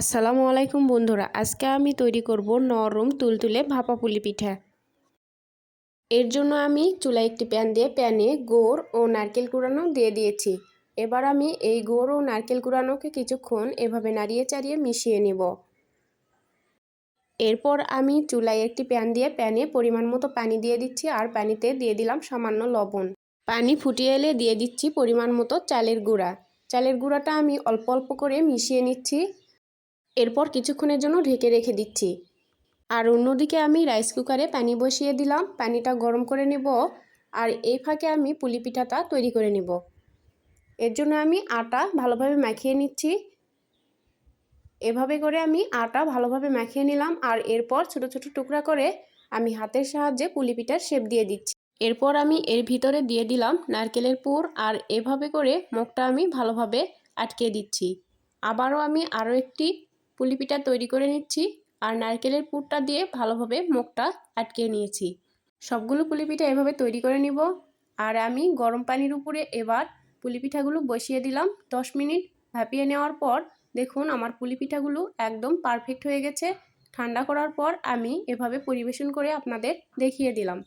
আসসালামু আলাইকুম বন্ধুরা, আজকে আমি তৈরি করব নরম তুলতুলে ভাপা পুলি পিঠা। এর জন্য আমি চুলায় একটি প্যান দিয়ে প্যানে গোড় ও নারকেল কুড়ানো দিয়ে দিয়েছি। এবার আমি এই গোড় ও নারকেল কুড়ানোকে কিছুক্ষণ এভাবে নাড়িয়ে চাড়িয়ে মিশিয়ে নেব। এরপর আমি চুলায় একটি প্যান দিয়ে প্যানে পরিমাণ মতো পানি দিয়ে দিচ্ছি আর পানিতে দিয়ে দিলাম সামান্য লবণ। পানি ফুটিয়ে এলে দিয়ে দিচ্ছি পরিমাণ মতো চালের গুঁড়া। চালের গুঁড়াটা আমি অল্প অল্প করে মিশিয়ে নিচ্ছি। এরপর কিছুক্ষণের জন্য ঢেকে রেখে দিচ্ছি। আর অন্যদিকে আমি রাইস কুকারে পানি বসিয়ে দিলাম। পানিটা গরম করে নেব আর এই ফাঁকে আমি পুলি পিঠাটা তৈরি করে নেব। এর জন্য আমি আটা ভালোভাবে মাখিয়ে নিচ্ছি। এভাবে করে আমি আটা ভালোভাবে মাখিয়ে নিলাম আর এরপর ছোট ছোট টুকরা করে আমি হাতের সাহায্যে পুলি পিঠার শেপ দিয়ে দিচ্ছি। এরপর আমি এর ভিতরে দিয়ে দিলাম নারকেলের পুর আর এভাবে করে মুখটা আমি ভালোভাবে আটকে দিচ্ছি। আবারও আমি আরও একটি পুলি পিঠা তৈরি করে নিচ্ছি আর নারকেলের পুরটা দিয়ে ভালোভাবে মুখটা আটকে নিয়েছি। সবগুলো পুলি পিঠা এভাবে তৈরি করে নিব। আর আমি গরম পানির উপরে এবার পুলি পিঠাগুলো বসিয়ে দিলাম। দশ মিনিট ভাপিয়ে নেওয়ার পর দেখুন আমার পুলি পিঠাগুলো একদম পারফেক্ট হয়ে গেছে। ঠান্ডা করার পর আমি এভাবে পরিবেশন করে আপনাদের দেখিয়ে দিলাম।